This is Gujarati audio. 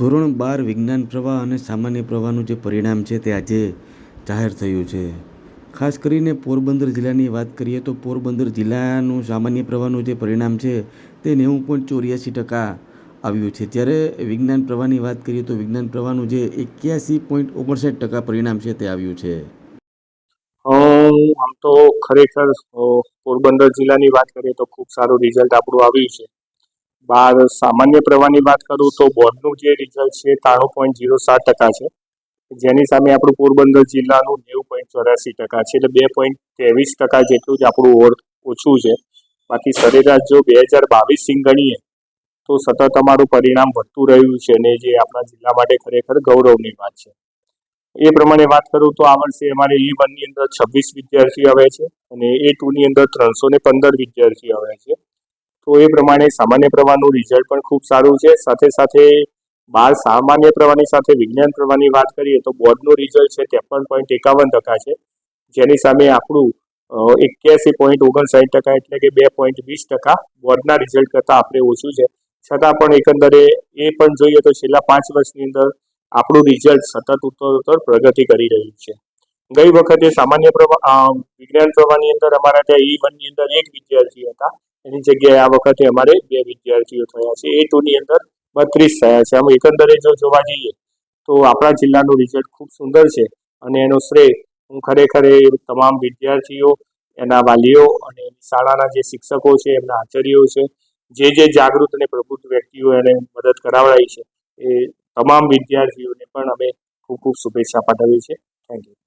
ધોરણ બાર વિજ્ઞાન પ્રવાહ અને સામાન્ય પ્રવાહનું જે પરિણામ છે તે આજે જાહેર થયું છે. ખાસ કરીને પોરબંદર જિલ્લાની વાત કરીએ તો પોરબંદર જિલ્લાનું સામાન્ય પ્રવાહનું જે પરિણામ છે તે નેવું પોઈન્ટ ચોર્યાસી ટકા આવ્યું છે. જ્યારે વિજ્ઞાન પ્રવાહની વાત કરીએ તો વિજ્ઞાન પ્રવાહનું જે એક્યાસી પોઈન્ટ ઓગણસાઠ ટકા પરિણામ છે તે આવ્યું છે. આમ તો ખરેખર પોરબંદર જિલ્લાની વાત કરીએ તો ખૂબ સારું રિઝલ્ટ આપણું આવ્યું છે. બાર સામાન્ય પ્રવાહની વાત કરું તો બોર્ડનું જે રિઝલ્ટ છે ત્રાણું પોઈન્ટ જીરો સાત ટકા છે. જેની સામે આપણું પોરબંદર જિલ્લાનું નેવું પોઈન્ટ ચોરાસી ટકા છે. એટલે બે પોઈન્ટ ત્રેવીસ ટકા જેટલું જ આપણું ઓર ઓછું છે. બાકી સરેરાશ જો બે હજાર બાવીસ બાવીસથી ગણીએ તો સતત અમારું પરિણામ વધતું રહ્યું છે અને જે આપણા જિલ્લા માટે ખરેખર ગૌરવની વાત છે. એ પ્રમાણે વાત કરું તો આ વર્ષે અમારે એ વનની અંદર છવ્વીસ વિદ્યાર્થીઓ આવ્યા છે અને એ ટુની અંદર ત્રણસો ને પંદર વિદ્યાર્થીઓ આવ્યા છે. તો એ પ્રમાણે સામાન્ય પ્રવાહનું રિઝલ્ટ પણ ખૂબ સારું છે. સાથે સાથે બાર સામાન્ય પ્રવાહની સાથે વિજ્ઞાન પ્રવાહની વાત કરીએ તો બોર્ડનું રિઝલ્ટ છે ત્રેપન પોઈન્ટ એકાવન ટકા છે. જેની સામે આપણું એક્યાસી પોઈન્ટ ઓગણસાઠ ટકા એટલે કે બે પોઈન્ટ વીસ ટકા બોર્ડના રિઝલ્ટ કરતાં આપણે ઓછું છે. છતાં પણ એકંદરે એ પણ જોઈએ તો છેલ્લા પાંચ વર્ષની અંદર આપણું રિઝલ્ટ સતત ઉત્તરોત્તર પ્રગતિ કરી રહ્યું છે. ગઈ વખતે સામાન્ય પ્રવાહ વિજ્ઞાન પ્રવાહની અંદર અમારા ત્યાં ઈ વનની અંદર એક વિદ્યાર્થી હતા. એની જગ્યાએ આ વખતે અમારે બે વિદ્યાર્થીઓ થયા છે. એ ટુની અંદર બત્રીસ થયા છે. આમ એકંદરે જો જોવા જઈએ તો આપણા જિલ્લાનું રિઝલ્ટ ખૂબ સુંદર છે અને એનો શ્રેય હું ખરેખર એ તમામ વિદ્યાર્થીઓ, એના વાલીઓ અને શાળાના જે શિક્ષકો છે, એમના આચાર્યો છે, જે જે જાગૃત અને પ્રબુદ્ધ વ્યક્તિઓ એને મદદ કરાવડાવી છે, એ તમામ વિદ્યાર્થીઓને પણ અમે ખૂબ ખૂબ શુભેચ્છા પાઠવીએ છીએ. Thank you